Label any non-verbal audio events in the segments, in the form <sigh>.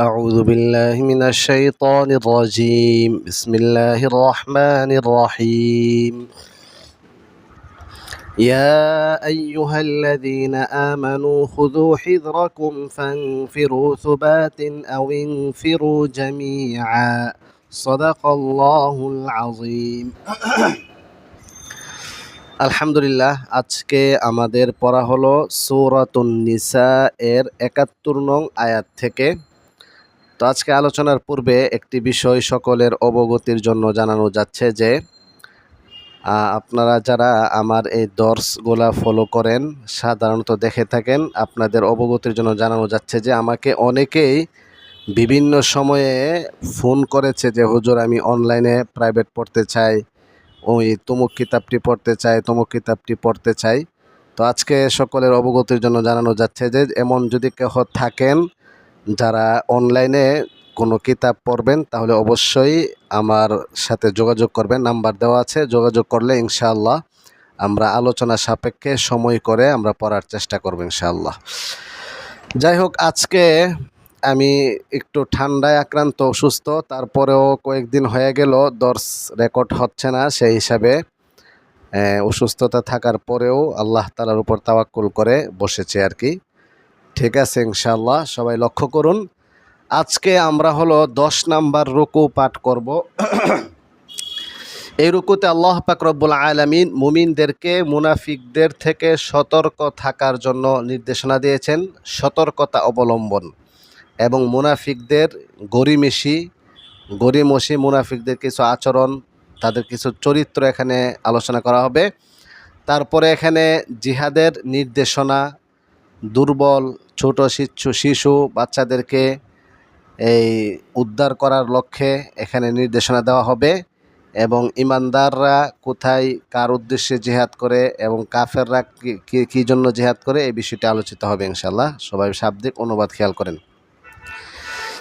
أعوذ بالله من الشيطان الرجيم بسم الله الرحمن الرحيم يا أيها الذين آمنوا خذوا حذركم فانفروا ثبات أو انفروا جميعا صدق الله العظيم আলহামদুলিল্লাহ আজকে আমাদের পড়া হলো সৌরাতুন নিসা এর একাত্তর নং আয়াত থেকে তো আজকে আলোচনার পূর্বে একটি বিষয় সকলের অবগতির জন্য জানানো যাচ্ছে যে আপনারা যারা আমার এই দর্শগুলা ফলো করেন, সাধারণত দেখে থাকেন, আপনাদের অবগতির জন্য জানানো যাচ্ছে যে, আমাকে অনেকেই বিভিন্ন সময়ে ফোন করেছে যে, হুজুর, আমি অনলাইনে প্রাইভেট পড়তে চাই, ওই তমুক কিতাবটি পড়তে চাই, তমুক কিতাবটি পড়তে চাই। তো আজকে সকলের অবগতির জন্য জানানো যাচ্ছে যে, এমন যদি কেহ থাকেন যারা অনলাইনে কোনো কিতাব পড়বেন, তাহলে অবশ্যই আমার সাথে যোগাযোগ করবেন। নাম্বার দেওয়া আছে, যোগাযোগ করলে ইনশাআল্লাহ আমরা আলোচনা সাপেক্ষে সময় করে আমরা পড়ার চেষ্টা করব ইনশাআল্লাহ। যাই হোক, আজকে আমি একটু ঠান্ডায় আক্রান্ত, অসুস্থ, তারপরেও কয়েকদিন হয়ে গেল, দর্শ রেকর্ড হচ্ছে না সেই হিসাবে। অসুস্থতা থাকার পরেও আল্লাহ তালার উপর তাওয়াক্কুল করে বসেছে আর কি। ঠিক আছে, ইনশাআল্লাহ। সবাই লক্ষ্য করুন। আজকে আমরা হলো দশ নাম্বার রুকু পাঠ করব। এই রুকুতে আল্লাহ পাক রব্বুল আলামিন মুমিনদেরকে মুনাফিকদের থেকে সতর্ক থাকার জন্য নির্দেশনা দিয়েছেন, সতর্কতা অবলম্বন। এবং মুনাফিকদের গরিমেশি গরিমসি মুনাফিকদের কিছু আচরণ, তাদের কিছু চরিত্র এখানে আলোচনা করা হবে। তারপরে এখানে জিহাদের নির্দেশনা, দুর্বল ছোট শিশু শিশু বাচ্চাদেরকে এই উদ্ধার করার লক্ষ্যে এখানে নির্দেশনা দেওয়া হবে এবং ইমানদাররা কোথায় কার উদ্দেশ্যে জেহাদ করে এবং কাফেররা কি- জন্য জেহাদ করে এই বিষয়টি আলোচিত হবে ইনশাল্লাহ সবাই শাব্দিক অনুবাদ খেয়াল করেন।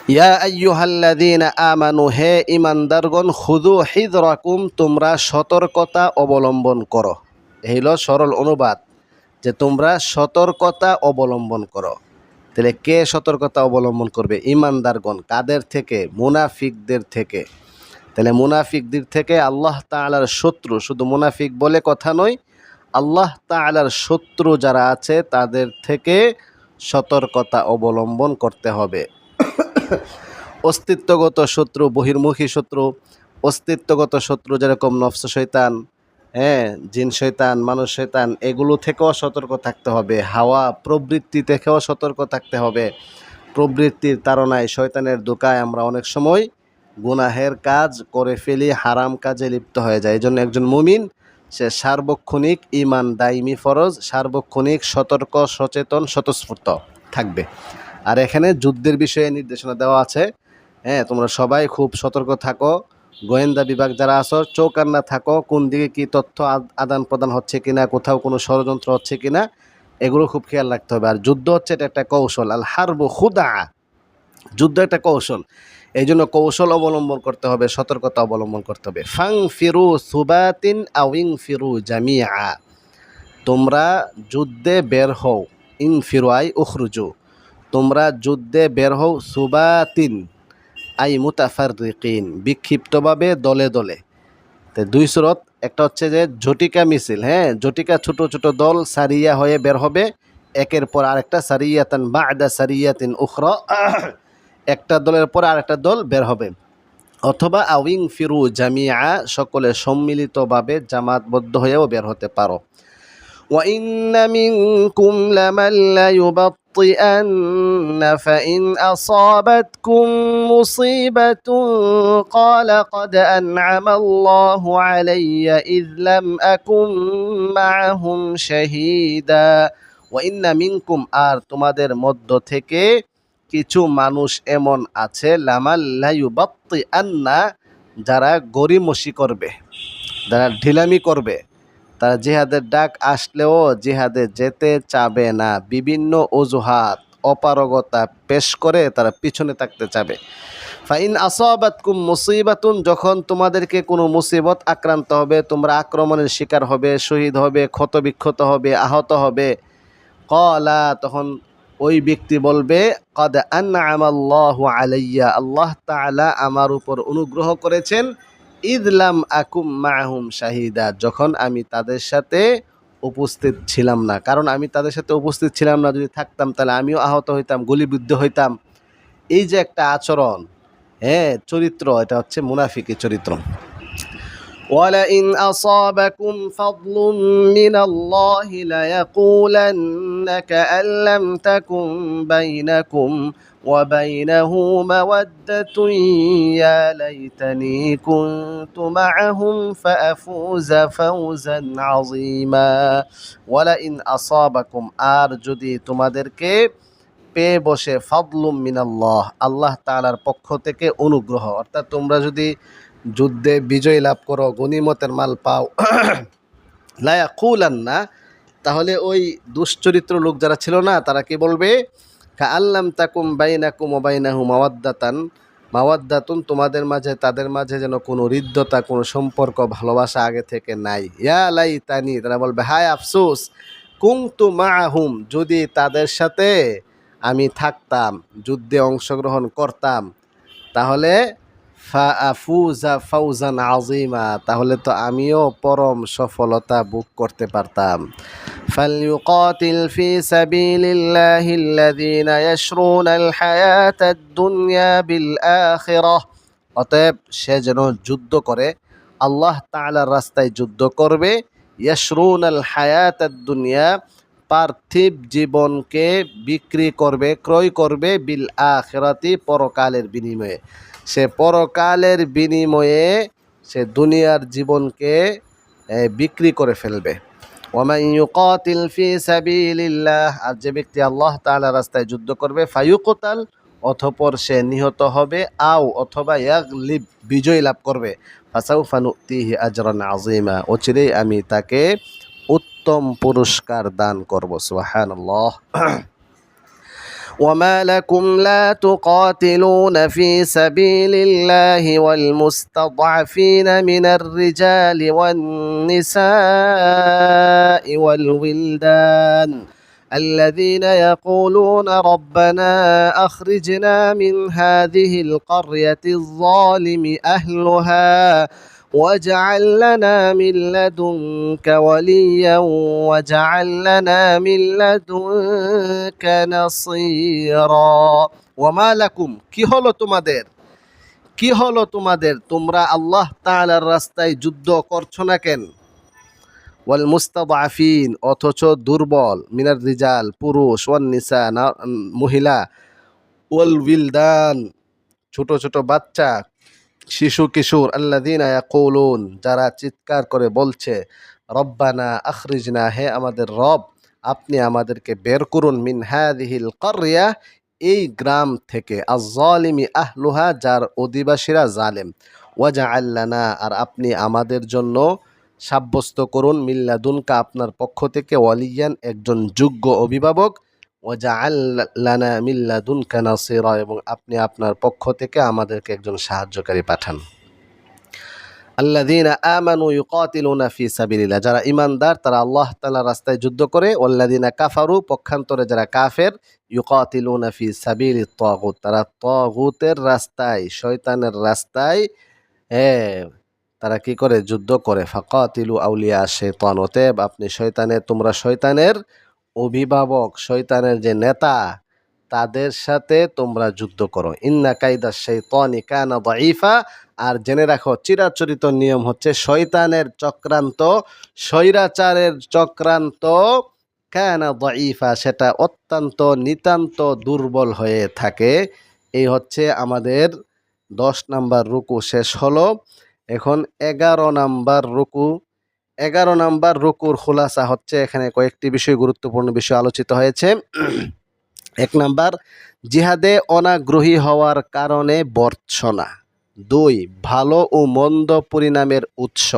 ইয়া হে ইমানদারগণ, খুযু হিযরাকুম তোমরা সতর্কতা অবলম্বন করো। এই হলো সরল অনুবাদ যে তোমরা সতর্কতা অবলম্বন করো। তাহলে কে সতর্কতা অবলম্বন করবে? ইমানদারগণ কাদের থেকে? মুনাফিকদের থেকে। তাহলে মুনাফিকদের থেকে আল্লাহ তাআলার শত্রু, শুধু মুনাফিক বলে কথা নয়, আল্লাহ তাআলার শত্রু যারা আছে, তাদের থেকে সতর্কতা অবলম্বন করতে হবে। অস্তিত্বগত শত্রু, বহির্মুখী শত্রু, অস্তিত্বগত শত্রু যেরকম নফস শৈতান হ্যাঁ জিন শৈতান মানুষ শৈতান এগুলো থেকেও সতর্ক থাকতে হবে। হাওয়া প্রবৃত্তি থেকেও সতর্ক থাকতে হবে। প্রবৃত্তির তাড়নায় শয়তানের দোকায় আমরা অনেক সময় গুনাহের কাজ করে ফেলি, হারাম কাজে লিপ্ত হয়ে যায় এই জন্য একজন মুমিন, সে সার্বক্ষণিক ইমান দাইমি ফরজ, সার্বক্ষণিক সতর্ক, সচেতন, স্বতঃস্ফূর্ত থাকবে। আর এখানে যুদ্ধের বিষয়ে নির্দেশনা দেওয়া আছে। হ্যাঁ তোমরা সবাই খুব সতর্ক থাকো। গোয়েন্দা বিভাগ যারা আছো না থাকো, কোন দিকে কি তথ্য আদান প্রদান হচ্ছে কিনা, কোথাও কোনো ষড়যন্ত্র হচ্ছে কিনা, এগুলো খুব খেয়াল রাখতে হবে। আর যুদ্ধ হচ্ছে, এটা একটা কৌশল, আল হারবো খুদা। যুদ্ধ একটা কৌশল। এই জন্য কৌশল অবলম্বন করতে হবে, সতর্কতা অবলম্বন করতে হবে। ফাং ফিরু সুবাতিন আউইং ফিরু জামিয়া। তোমরা যুদ্ধে বের হও ইন ফিরুয়াই উখরুজু। তোমরা যুদ্ধে বের হও সুবাতিন। আই মুতাফারিকিন বিক্ষিপ্তভাবে দলে দলে। তো দুই সুরত, একটা হচ্ছে যে ঝটিকা মিছিল হ্যাঁ? ঝটিকা ছোট ছোট দল সারিয়া হয়ে বের হবে। একের পর আরেকটা সারিয়াতান বাদা সারিয়াতিন উখর। একটা দলের পর আরেকটা দল বের হবে। অথবা আউইং ফিরু জামিয়া সকলে সম্মিলিতভাবে জামাতবদ্ধ হয়েও বের হতে পারো। وإن منكم لمن ليبطئن فإن أصابتكم مصيبة قال قد أنعم الله علي إذ لم أكن معهم شهيدا وإن منكم আর তোমাদের মধ্য থেকে কিছু মানুষ এমন আছে লামাল্লায়ুবাত্তি আন্না যারা গরিমসি করবে যারা ঢিলামি করবে তারা জিহাদের ডাক আসলেও জিহাদে যেতে চাবে না। বিভিন্ন অজুহাত, অপারগতা পেশ করে তারা পিছনে থাকতে চাবে। ফাইন আসাবাতকুম মুসিবাতুন, যখন তোমাদেরকে কোনো মুসিবত আক্রান্ত হবে, তোমরা আক্রমণের শিকার হবে, শহীদ হবে, ক্ষতবিক্ষত হবে, আহত হবে। কলা তখন ওই ব্যক্তি বলবে, কদ আন্নামাল্লাহু আলাইয়া, আল্লাহ তাআলা আমার উপর অনুগ্রহ করেছেন ইদলাম আকুম মাহুম শাহিদা যখন আমি তাদের সাথে উপস্থিত ছিলাম না। কারণ আমি তাদের সাথে উপস্থিত ছিলাম না, যদি থাকতাম তাহলে আমিও আহত হইতাম, গুলিবিদ্ধ হইতাম। এই যে একটা আচরণ হ্যাঁ চরিত্র, এটা হচ্ছে মুনাফিকি চরিত্র। ولئن أصابكم فضل من الله ليقولن كأن لم تكن بينكم وبينه مودة يا ليتني كنت معهم فأفوز فوزا عظيما ولئن أصابكم আর যদি তোমাদেরকে পেয়ে বসে ফাদলুম মিনাল্লাহ আল্লাহ তাআলার পক্ষ থেকে অনুগ্রহ অর্থাৎ তোমরা যদি যুদ্ধে বিজয় লাভ করো গনিমতের মাল পাও। <clears throat> লায়া কুলান না তাহলে ওই দুশ্চরিত্র লোক যারা ছিল না, তারা কি বলবে? কা আল্লাম তাকুম বাইনাকুম ও বাইনাহু মাওয়াদ্দাতান, মাওয়াদ্দাতুন তোমাদের মাঝে, তাদের মাঝে যেন কোনো হৃদ্যতা, কোনো সম্পর্ক, ভালোবাসা আগে থেকে নাই। ইয়া লাই তানি তারা বলবে, হায় আফসোস কুংতু মাহুম যদি তাদের সাথে আমি থাকতাম, যুদ্ধে অংশগ্রহণ করতাম, তাহলে ফাউজা ফাউজান আজিমা তাহলে তো আমিও পরম সফলতা বুক করতে পারতাম فليقاتل في سبيل الله الذين يشرون الحياة الدنيا بالآخرة অতএব সে যেন যুদ্ধ করে আল্লাহ তাআলার রাস্তায় যুদ্ধ করবে ইয়াশরুন আল হায়াত দুনিয়া পার্থিব জীবনকে বিক্রি করবে ক্রয় করবে বিল আখেরাতি পরকালের বিনিময়ে সে পরকালের বিনিময়ে সে দুনিয়ার জীবনকে বিক্রি করে ফেলবে। আর যে ব্যক্তি আল্লাহ তাআলা রাস্তায় যুদ্ধ করবে, ফায়ুকতাল, অথপর সে নিহত হবে, আও অথবা ইয়াগলিব, বিজয় লাভ করবে। ফাসাউফা নুতিহি আজরান আযীমা, অচিরেই আমি তাকে উত্তম পুরস্কার দান করব। সুবহানাল্লাহ। وما لكم لا تقاتلون في سبيل الله والمستضعفين من الرجال والنساء والولدان الذين يقولون ربنا اخرجنا من هذه القريه الظالم اهلها واجعل لنا من لدنك وليا واجعل لنا من لدنك ওমালাকুম কি হলো তোমাদের? কি হলো তোমাদের? তোমরা আল্লাহ তালার রাস্তায় যুদ্ধ করছ না কেন? ওয়াল মুস্তাদাফিন অথচ দুর্বল, মিনার রিজাল, পুরুষ ওয়ান নিসা মহিলা ওয়াল উইলদান ছোট ছোট বাচ্চা, শিশু, কিশোর আল্লাদিন কৌলুন যারা চিৎকার করে বলছে, রব্বানা আখরিজনা, হে আমাদের রব আপনি আমাদেরকে বের করুন মিন হাদিহিল করিয়া এই গ্রাম থেকে। আজলিমি আহলুহা, যার অধিবাসীরা জালেম। ওয়াজা আল্লানা আর আপনি আমাদের জন্য সাব্যস্ত করুন মিল্লাদুনকা, আপনার পক্ষ থেকে ওয়ালিয়ান, একজন যোগ্য অভিভাবক। ওয়াজা আল্লানা মিল্লাদুনকা নাসিরা, এবং আপনি আপনার পক্ষ থেকে আমাদেরকে একজন সাহায্যকারী পাঠান। আল্লাদিনা আমানু ইউকাতিলুনা ফি সাবিলিল্লাহ। যারা ইমানদার তারা আল্লাহ তাআলার রাস্তায় যুদ্ধ করে ওয়াল্লাদিনা কাফারু, পক্ষান্তরে যারা কাফের, ইউকাতিলুনা ফি সাবিলিত তাগুত তারা তাগুতের রাস্তায়, শয়তানের রাস্তায় হ্যাঁ তারা কি করে? যুদ্ধ করে। ফাকাতিলু আউলিয়া শৈতান। অতএব আপনি শয়তানের, তোমরা শয়তানের অভিভাবক, শয়তানের যে নেতা তাদের সাথে তোমরা যুদ্ধ করো। ইন্না কাইদা শৈতানি কানা দাইফা আর জেনে রাখো, চিরাচরিত নিয়ম হচ্ছে শয়তানের চক্রান্ত, স্বৈরাচারের চক্রান্ত কানা দাইফা সেটা অত্যন্ত নিতান্ত দুর্বল হয়ে থাকে। এই হচ্ছে আমাদের দশ নাম্বার রুকু শেষ হলো। এখন এগারো নাম্বার রুকু। এগারো নাম্বার রুকুর খোলাসা হচ্ছে, এখানে কয়েকটি বিষয় গুরুত্বপূর্ণ বিষয় আলোচিত হয়েছে। এক নাম্বার, জিহাদে অনাগ্রহী হওয়ার কারণে বর্ষনা। দুই, ভালো ও মন্দ পরিণামের উৎস।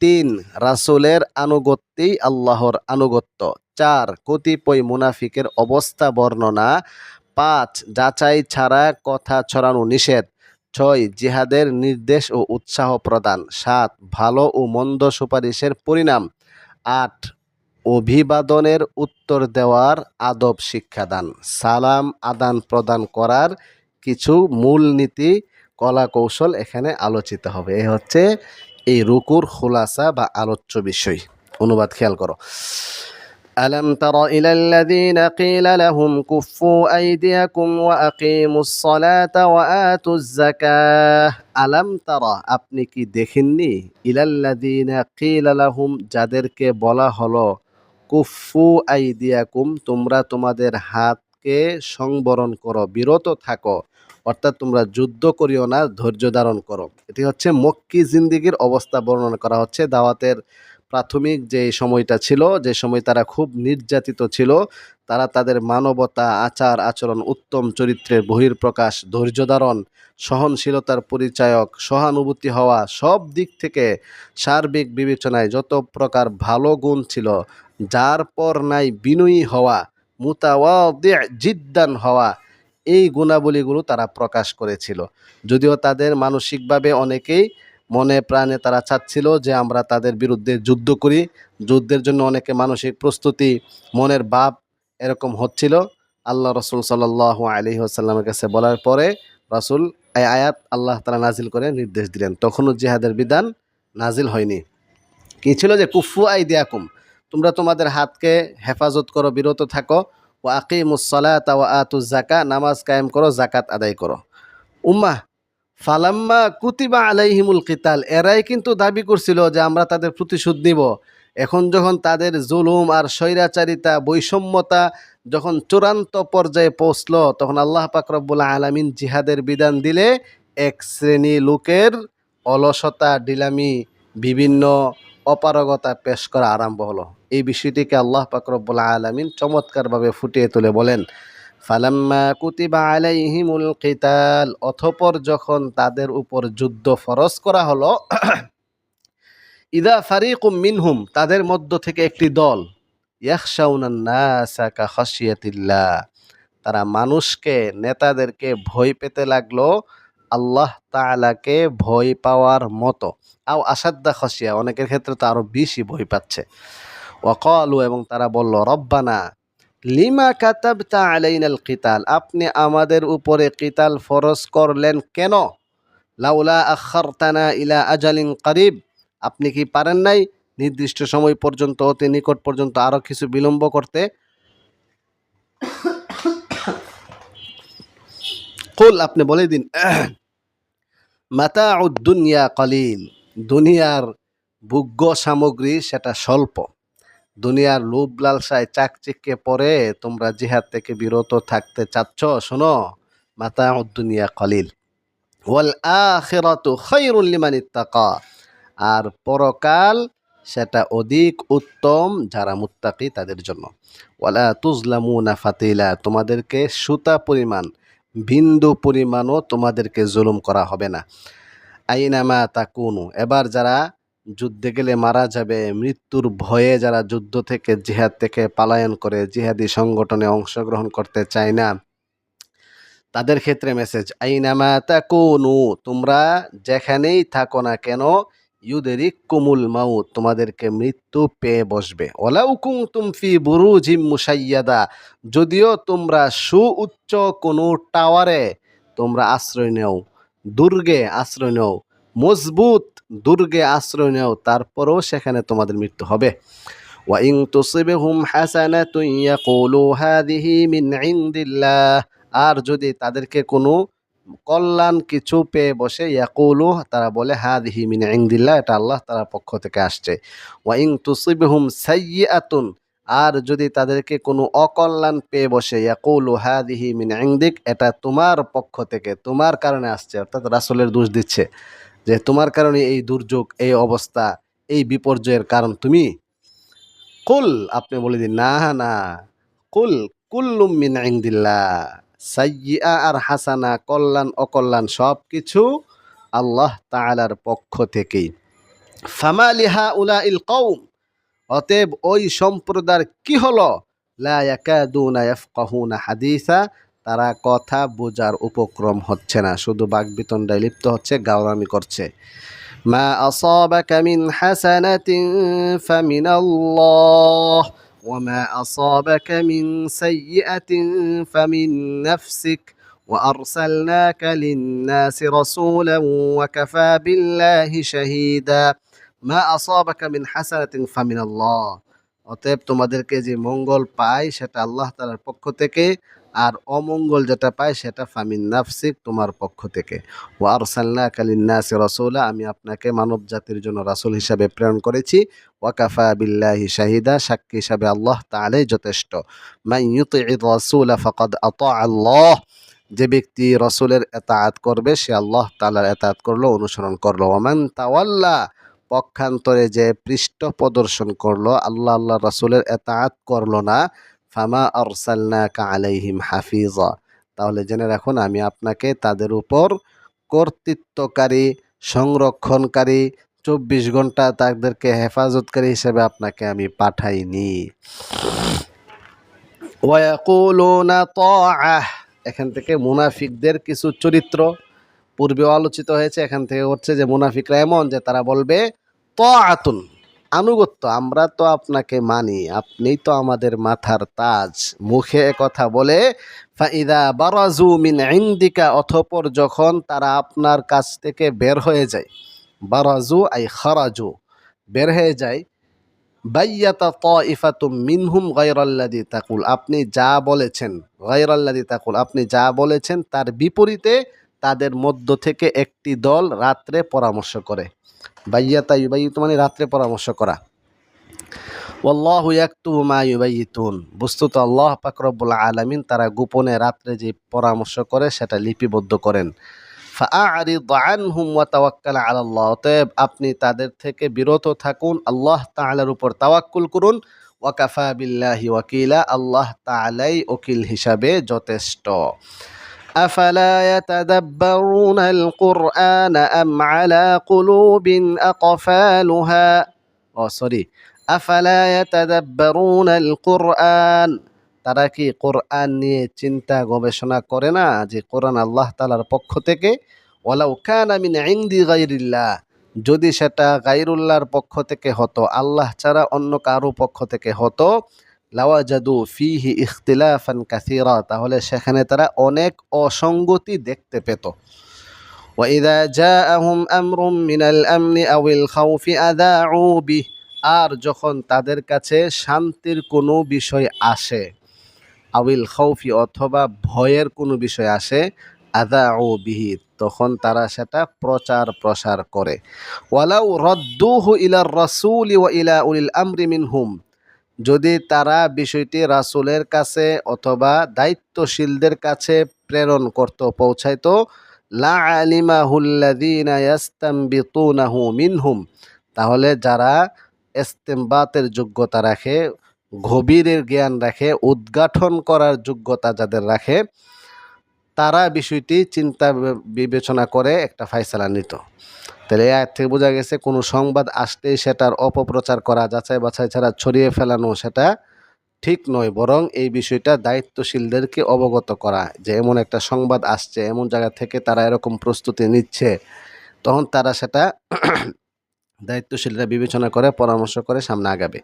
তিন, রাসূলের আনুগত্যেই আল্লাহর আনুগত্য। চার, কতিপয় মুনাফিকের অবস্থা বর্ণনা। পাঁচ, যাচাই ছাড়া কথা ছড়ানো নিষেধ। ছয়, জিহাদের নির্দেশ ও উৎসাহ প্রদান। সাত, ভালো ও মন্দ সুপারিশের পরিণাম। আট অভিবাদনের উত্তর দেওয়ার আদব শিক্ষাদান সালাম আদান প্রদান করার কিছু মূলনীতি কলা কৌশল এখানে আলোচিত হবে এ হচ্ছে এই রুকুর খুলাসা বা আলোচ্য বিষয় অনুবাদ খেয়াল করো ألم تر إلى الذين قيل لهم كفوا أيديكم وأقيموا الصلاة وآتوا الزكاة ألم ترى আপনি কি দেখেননি ইলাল্লাযীনা কিলা লাহুম যাদেরকে বলা হলো কুফু আই আইদিয়াকুম, তোমরা তোমাদের হাতকে সংবরণ করো, বিরত থাকো। অর্থাৎ তোমরা যুদ্ধ করিও না, ধৈর্য ধারণ করো। এটি হচ্ছে মক্কি জিন্দিগির অবস্থা বর্ণনা করা হচ্ছে। দাওয়াতের প্রাথমিক যে সময়টা ছিল, যে সময় তারা খুব নির্যাতিত ছিল, তারা তাদের মানবতা, আচার, আচরণ, উত্তম চরিত্রের বহির্প্রকাশ ধৈর্য ধারণ, সহনশীলতার পরিচায়ক, সহানুভূতি হওয়া সব দিক থেকে সার্বিক বিবেচনায় যত প্রকার ভালো গুণ ছিল যার পর নাই বিনয়ী হওয়া মুতাওয়াদি জিদ্দান হওয়া, এই গুণাবলীগুলো তারা প্রকাশ করেছিল। যদিও তাদের মানসিকভাবে অনেকেই মনে প্রাণে তারা চাচ্ছিল যে আমরা তাদের বিরুদ্ধে যুদ্ধ করি। যুদ্ধের জন্য অনেকে মানসিক প্রস্তুতি, মনের ভাব এরকম হচ্ছিল। আল্লাহ রসুল সাল্লাহ আলি আসাল্লামের কাছে বলার পরে রসুল এই আয়াত আল্লাহ তালা নাজিল করে নির্দেশ দিলেন। তখনও জিহাদের বিধান নাজিল হয়নি। কি ছিল যে কুফু আই দিয়াকুম তোমরা তোমাদের হাতকে হেফাজত করো, বিরত থাকো। ও আকিমুসলাত ও আতু জাকা নামাজ কায়েম করো জাকাত আদায় করো। উম্মা ফালাম্মা কুতিবা আলাইহিমুল কিতাল, এরাই কিন্তু দাবি করছিল যে আমরা তাদের প্রতিশোধ নিব। এখন যখন তাদের জুলুম আর স্বৈরাচারিতা, বৈষম্যতা যখন চূড়ান্ত পর্যায়ে পৌঁছলো, তখন আল্লাহ পাক রব্বুল আলামিন জিহাদের বিধান দিলে এক শ্রেণি লোকের অলসতা ডিলামি বিভিন্ন অপারগতা পেশ করা আরম্ভ হলো। এই বিষয়টিকে আল্লাহ পাক রব্বুল আলামিন চমৎকারভাবে ফুটিয়ে তুলে বলেন, ফালাম্মা কুতিবা আলাইহিমুল কিতাল অথপর যখন তাদের উপর যুদ্ধ ফরজ করা হলো, ইদা ফারিকুম মিনহুম তাদের মধ্য থেকে একটি দল, ইয়াখশাউনান নাসা কা খাশিয়াতিল্লাহ তারা মানুষকে, নেতাদেরকে ভয় পেতে লাগল, আল্লাহ তাআলাকে ভয় পাওয়ার মতো। আও আসাদ্দা খসিয়া অনেকের ক্ষেত্রে তো আরও বেশি ভয় পাচ্ছে। ওয়াকালু এবং তারা বলল, রব্বানা, লিমা কাতাব কাতাবতা আলাইনাল কিতাল? আপনি আমাদের উপরে কিতাল ফরজ করলেন কেন? লাউলা আখারতানা ইলা আজালিন করিব। আপনি কি পারেন নাই নির্দিষ্ট সময় পর্যন্ত, অতি নিকট পর্যন্ত আরও কিছু বিলম্ব করতে? কুল, আপনি বলে দিন মাতা দুনিয়া কলিল। দুনিয়ার ভোগ্য সামগ্রী সেটা স্বল্প। দুনিয়ার লোভ লালসায় চাকচিক্যে পরে তোমরা জিহাদ থেকে বিরত থাকতে চাচ্ছ, শোনো। মাতা দুনিয়া কলিল ওয়াল আখিরাতু খায়রুল ইত্তাকা। আর পরকাল সেটা অধিক উত্তম যারা মুত্তাকি তাদের জন্য। ওয়ালা তুজলামুনা ফাতিলা, তোমাদেরকে সুতা পরিমাণ, বিন্দু পরিমাণও তোমাদেরকে জুলুম করা হবে না। আইনামা তা তাকুনু, এবার যারা যুদ্ধে গেলে মারা যাবে। মৃত্যুর ভয়ে যারা যুদ্ধ থেকে, জিহাদ থেকে পালায়ন করে, জিহাদি সংগঠনে অংশগ্রহণ করতে চায় না, তাদের ক্ষেত্রে মেসেজ আইনামা তাকুনু, তোমরা যেখানেই থাকো না কেন ইউদেরিক কুমুল মাউত, তোমাদেরকে মৃত্যু পেয়ে বসবে। ওলাউ কুমতুম বুরু বুরুজিম মুসাইয়াদা যদিও তোমরা সুউচ্চ কোনো টাওয়ারে তোমরা আশ্রয় নেও, দুর্গে আশ্রয় নেও, মজবুত দুর্গে আশ্রয় নেও, তারপরও সেখানে তোমাদের মৃত্যু হবে। ওয়াইং তুসিবহুম হাযিহি মিন আর যদি তাদেরকে কোনো কল্যাণ কিছু পেয়ে বসে, ইয়াকুলু, তারা বলে, হাদিহি মিন ইনদিল্লাহ এটা আল্লাহ তাআলার পক্ষ থেকে আসছে। ওয়াইং তুসিবহুম সাইয়্যাতুন, আর যদি তাদেরকে কোনো অকল্যাণ পেয়ে বসে, ইয়াকুলু হাদিহি মিন ইনদিক এটা তোমার পক্ষ থেকে, তোমার কারণে আসছে, অর্থাৎ রাসূলের দোষ দিচ্ছে। যে তোমার কারণে এই দুর্যোগ, এই অবস্থা, এই বিপর্যয়ের কারণ তুমি? কুল, আপনি বলে দিন, না না। কুল, কুল্লুম মিন ইনদিল্লাহ। সাইয়্যা আর হাসানা, কল্যাণ, অকল্যাণ সব কিছু আল্লাহ তাআলার পক্ষ থেকেই। ফামালিহা উলা ইল কৌম অতএব ওই সম্প্রদায়ের কি হলো? লা ইয়াকাদুনা হাদিসা তারা কথা বোঝার উপক্রম হচ্ছে না শুধু বাগবিতণ্ডায় লিপ্ত হচ্ছে গাওরামি করছে ما أصابك من حسنة فمن الله وما أصابك من سيئة فمن نفسك وأرسلناك للناس رسولا وكفى بالله شهيدا ما أصابك من حسنة فمن الله অতএব তোমাদেরকে যে মঙ্গল পায় সেটা আল্লাহ তালার পক্ষ থেকে আর অমঙ্গল যেটা পায় সেটা ফামিন নাফসিক তোমার পক্ষ থেকে। ও আর আরসাল্লা কালিন্নাসি রসুলা, আমি আপনাকে মানব জাতির জন্য রাসুল হিসাবে প্রেরণ করেছি। ওয়াকাফা বিল্লাহি শাহিদা, সাক্ষী হিসাবে আল্লাহ তাআলাই যথেষ্ট। মাই ইউতি'ir রাসূলা ফাকাদ আতা আল্লাহ, যে ব্যক্তি রসুলের এতাআত করবে, সে আল্লাহ তাআলার এতায়াত করল, অনুসরণ করল। ওমান তাওয়াল্লা, পক্ষান্তরে যে পৃষ্ঠ প্রদর্শন করল, আল্লাহ আল্লাহ রসুলের এতাআত করল না ফামা আরসালনাকা আলাইহিম হাফিজা। তাহলে জেনে রাখুন, আমি আপনাকে তাদের উপর কর্তৃত্বকারী, সংরক্ষণকারী, চব্বিশ ঘণ্টা তাদেরকে হেফাজতকারী হিসেবে আপনাকে আমি পাঠাইনি। এখান থেকে মুনাফিকদের কিছু চরিত্র পূর্বে আলোচিত হয়েছে, এখান থেকে হচ্ছে যে মুনাফিকরা এমন যে তারা বলবে, তাআতুন। আনুগত্য, আমরা তো আপনাকে মানি আপনি তো আমাদের মাথার তাজ। মুখে কথা বলে, ফাইদা বারাজু মিন ইন্দিকা অথপর যখন তারা আপনার কাছ থেকে বের হয়ে যায়, বারাজু আই খারাজু বের হয়ে যায়, বাইয়াতা তাইফাতুম মিনহুম গায়রাল্লাযী তাকুল আপনি যা বলেছেন, গায়রাল্লাযী তাকুল, আপনি যা বলেছেন, তার বিপরীতে তাদের মধ্য থেকে একটি দল রাত্রে পরামর্শ করে। বাইয়াতা ইউবাইয়িত মানে রাত্রে পরামর্শ করা। ওয়াল্লাহু ইয়াকতুবু মা ইউবাইয়িতুন বস্তুত আল্লাহ পাক রব্বুল আলামিন তারা গোপনে রাত্রে যে পরামর্শ করে সেটা লিপিবদ্ধ করেন। আপনি তাদের থেকে বিরত থাকুন, আল্লাহ তাআলার উপর তাওয়াক্কুল করুন। ওয়াকাফা বিল্লাহি ওয়াকিলা, আল্লাহ তাআলাই ওকিল হিসাবে যথেষ্ট। أفلا يتدبرون القرآن أم على قلوب أقفالها أو سوري أفلا يتدبرون القرآن তারা কি কোরআন নিয়ে চিন্তা গবেষণা করে না যে কোরআন আল্লাহ তালার পক্ষ থেকে ওয়ালাউ কানা মিন ইনদি গাইরিল্লাহ যদি সেটা গাইরুল্লাহর পক্ষ থেকে হতো আল্লাহ ছাড়া অন্য কারো পক্ষ থেকে হতো লাওয়াজাদু ফিহি ইখতিলাফান কাসিরা, তাহলে সেখানে তারা অনেক অসঙ্গতি দেখতে পেত। ওয়াইদা জাআহুম আমরুম মিনাল আমনি আউল খাউফি আদাউ বি আর যখন তাদের কাছে শান্তির কোনো বিষয় আসে, আউল খৌফি অথবা ভয়ের কোনো বিষয় আসে আদা ও বিহিত তখন তারা সেটা প্রচার প্রসার করে। ওয়ালাউ রদ্দুহু ইলা রসুল ওয়া ইলা উলিল আমরি মিনহুম যদি তারা বিষয়টি রাসুলের কাছে অথবা দায়িত্বশীলদের কাছে প্রেরণ করত, পৌঁছাইত, লা মিনহুম, তাহলে যারা ইস্তেমবাতের যোগ্যতা রাখে, গভীরের জ্ঞান রাখে, উদ্ঘাটন করার যোগ্যতা যাদের রাখে তারা বিষয়টি চিন্তা বিবেচনা করে একটা ফাইসালা নিত। তাহলে এই আয়াত থেকে বোঝা গেছে কোনো সংবাদ আসতেই সেটার অপপ্রচার করা, যাচাই বাছাই ছাড়া ছড়িয়ে ফেলানো সেটা ঠিক নয়, বরং এই বিষয়টা দায়িত্বশীলদেরকে অবগত করা যে এমন একটা সংবাদ আসছে, এমন জায়গা থেকে তারা এরকম প্রস্তুতি নিচ্ছে। তখন তারা সেটা <clears throat> দায়িত্বশীলরা বিবেচনা করে, পরামর্শ করে সামনে আগাবে।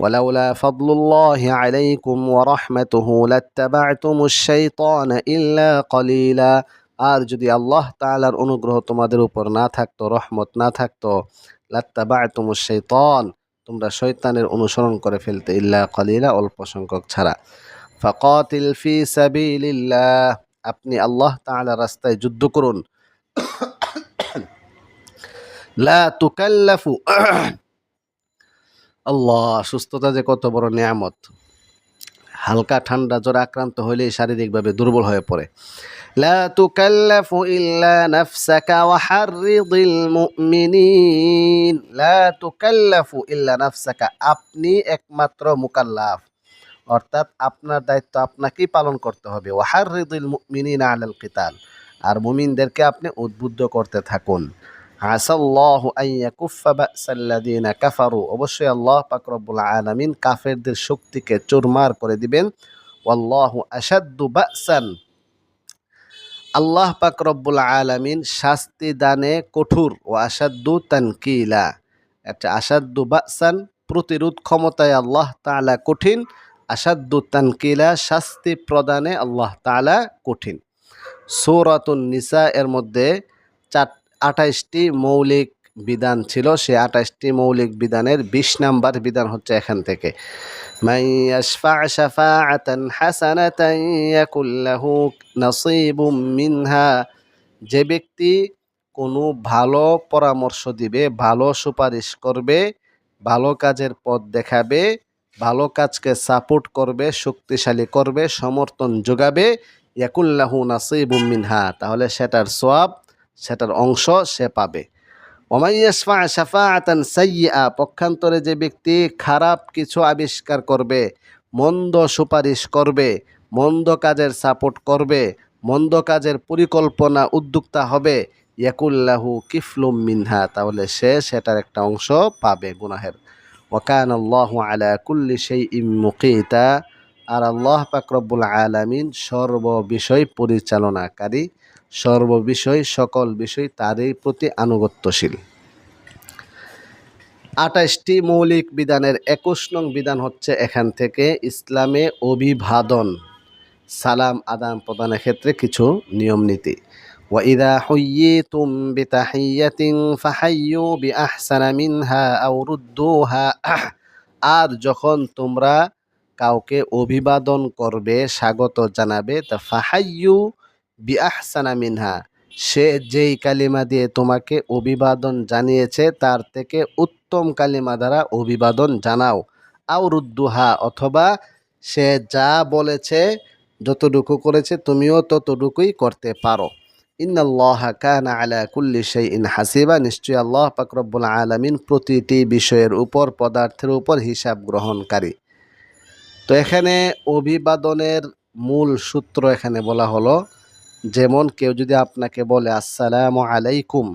ولولا فضل الله عليكم ورحمته لاتبعتم الشيطان إلا قليلا আর যদি আল্লাহ তাআলার অনুগ্রহ তোমাদের উপর না থাকতো রহমত না থাকতো লাত্তাবা'তুম শাইতান তোমরা শয়তানের অনুসরণ করে ফেলতে ইল্লা কলিলা অল্প সংখ্যক ছাড়া ফাকাতিল ফি সাবিলিল্লাহ আপনি আল্লাহ তাআলা রাস্তায় যুদ্ধ করুন <coughs> লা তুকাল্লাফু আল্লাহ, সুস্থতা যে কত বড় নিয়ামত। হালকা ঠান্ডা, জ্বর আক্রান্ত হইলেই শারীরিকভাবে দুর্বল হয়ে পড়ে। ইল্লা নাফসাকা, আপনি একমাত্র মুকাল্লাফ। অর্থাৎ আপনার দায়িত্ব আপনাকেই পালন করতে হবে। ওয়া হাররিদিল মুমিনিনা আলাল কিতাল। আর মুমিনদেরকে আপনি উদ্বুদ্ধ করতে থাকুন। আসাল্লাহু আইয়াকুফা বাসাল্লাযীনা কাফারু। অবশ্যই আল্লাহ পাক রব্বুল আলামিন কাফেরদের শক্তিকে চুরমার করে দিবেন। ওয়াল্লাহু আশাদ্দু বাসান। আল্লাহ পাক রব্বুল আলামিন শাস্তি দানে কঠোর। ও আসাদ্দু তানকিলা। একটা আসাদ্দু বাসান প্রতিরোধ ক্ষমতায় আল্লাহ তালা কঠিন। আসাদ্দু তানকিলা শাস্তি প্রদানে আল্লাহ তালা কঠিন। সূরাতুন নিসা এর মধ্যে চার আঠাইশটি মৌলিক বিধান ছিল, সে আঠাইশটি মৌলিক বিধানের বিশ নাম্বার বিধান হচ্ছে এখান থেকে। মিনহা, যে ব্যক্তি কোনো ভালো পরামর্শ দিবে, ভালো সুপারিশ করবে, ভালো কাজের পথ দেখাবে, ভালো কাজকে সাপোর্ট করবে, শক্তিশালী করবে, সমর্থন যোগাবে ইয়াকুল্লাহু নাসিবুম মিনহা, তাহলে সেটার সোয়াব সেটার অংশ সে পাবে। ওমাইয়াসফা সাফা আতান সাইয়া পক্ষান্তরে যে ব্যক্তি খারাপ কিছু আবিষ্কার করবে, মন্দ সুপারিশ করবে, মন্দ কাজের সাপোর্ট করবে, মন্দ কাজের পরিকল্পনা উদ্যোক্তা হবে, ইয়াকুল্লাহু কিফলুম মিনহা, তাহলে সে সেটার একটা অংশ পাবে গুনাহের। ওয়াকান আল্লাহ আলা কুল্লি সেই মুকিতা, আর আল্লাহ পাকরব্বুল আলামিন সর্ব বিষয় পরিচালনাকারী সর্ববিষয় সকল বিষয় তারই প্রতি আনুগত্যশীল আঠাশটি মৌলিক বিধানের একুশ নং বিধান হচ্ছে এখান থেকে ইসলামে অভিবাদন সালাম আদান প্রদানের ক্ষেত্রে কিছু নিয়ম নীতি وإذا حييتم بتحية فحيوا بأحسن منها أو ردوها আর যখন তোমরা কাউকে অভিবাদন করবে স্বাগত জানাবে তা ফাহাইয়ু বিআহসানা মিনহা। সে যেই কালিমা দিয়ে তোমাকে অভিবাদন জানিয়েছে, তার থেকে উত্তম কালিমা দ্বারা অভিবাদন জানাও। আও রুদ্দুহা, অথবা সে যা বলেছে, যতটুকু করেছে, তুমিও ততটুকুই করতে পারো। ইন্নাল্লাহ কানা আলা কুল্লি শাইইন হাসিবা। নিশ্চয়ই আল্লাহ পাক রব্বুল আলামিন প্রতিটি বিষয়ের উপর, পদার্থের উপর হিসাব গ্রহণকারী। তো এখানে অভিবাদনের মূল সূত্র এখানে বলা হলো যেমন কেউ যদি আপনাকে বলে, আসসালামু আলাইকুম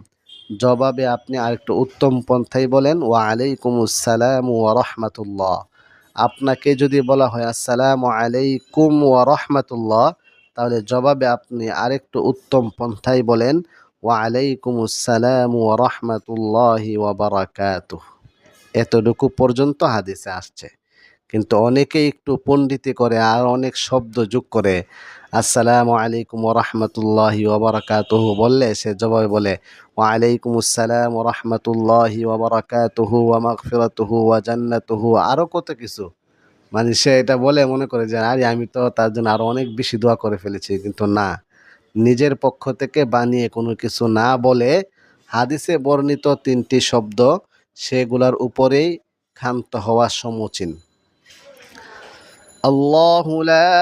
জবাবে আপনি আরেকটু উত্তম পন্থাই বলেন ওয়া আলাইকুম আসসালাম ওয়া রহমাতুল্লাহ আপনাকে যদি বলা হয়, আসসালামু আলাইকুম ওয়া রহমাতুল্লাহ তাহলে জবাবে আপনি আরেকটু উত্তম পন্থাই বলেন ওয়া আলাইকুম আসসালাম ওয়া রহমাতুল্লাহি ওয়া বারাকাতুহ এতটুকু পর্যন্ত হাদিসে আসছে। কিন্তু অনেকে একটু পণ্ডিতি করে আর অনেক শব্দ যোগ করে আসসালামু আলাইকুম রহমতুল্লাহি ওবরাকাতুহু। বললে সে জবাবে বলে ওয়া আলাইকুম আসসালাম রহমতুল্লাহি ওবরাকাতুহু ওয়া মাগফিরাতুহু ওয়া জান্নাতুহু। আরও কত কিছু। মানে সে এটা বলে মনে করে যে, আরে, আমি তো তার জন্য আরও অনেক বেশি দোয়া করে ফেলেছি। কিন্তু না, নিজের পক্ষ থেকে বানিয়ে কোনো কিছু না বলে হাদিসে বর্ণিত তিনটি শব্দ, সেগুলার উপরেই ক্ষান্ত হওয়া সমুচীন। الله لا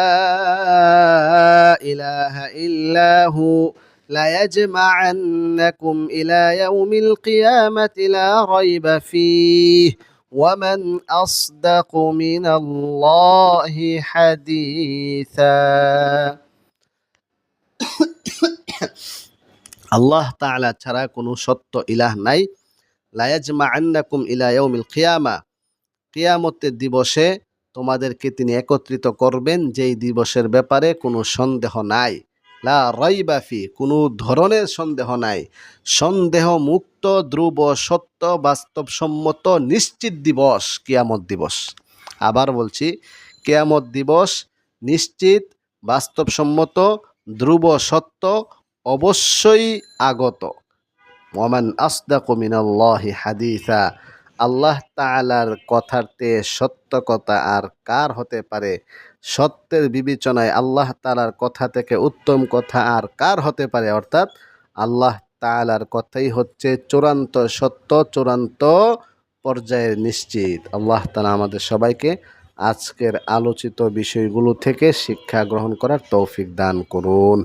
إله إلا هو ليجمعنكم إلى يوم القيامة لا ريب فيه ومن أصدق من الله حديثا আল্লাহ তাআলা ছাড়া কোনো সত্য ইলাহ নাই লায়াজমা আন্নাকুম ইলা ইয়াউমিল কিয়ামা কিয়ামতের দিবসে তোমাদেরকে তিনি একত্রিত করবেন যেই দিবসের ব্যাপারে কোনো সন্দেহ নাই। লা রাইবাফি কোনো ধরনের সন্দেহ নাই। সন্দেহ মুক্ত ধ্রুব, সত্য, বাস্তবসম্মত, নিশ্চিত দিবস, কিয়ামত দিবস। আবার বলছি, কেয়ামত দিবস নিশ্চিত, বাস্তবসম্মত, ধ্রুব, সত্য অবশ্যই আগত। ওমান মিনাল্লাহি হাদিসা। আল্লাহ তাআলার কথাতে সত্য কথা আর কার হতে পারে? সত্যের বিবেচনায় আল্লাহ তাআলার কথা থেকে উত্তম কথা আর কার হতে পারে? অর্থাৎ আল্লাহ তাআলার কথাই হচ্ছে চূড়ান্ত সত্য, চূড়ান্ত পর্যায়ের নিশ্চিত। আল্লাহ তালা আমাদের সবাইকে আজকের আলোচিত বিষয়গুলো থেকে শিক্ষা গ্রহণ করার তৌফিক দান করুন।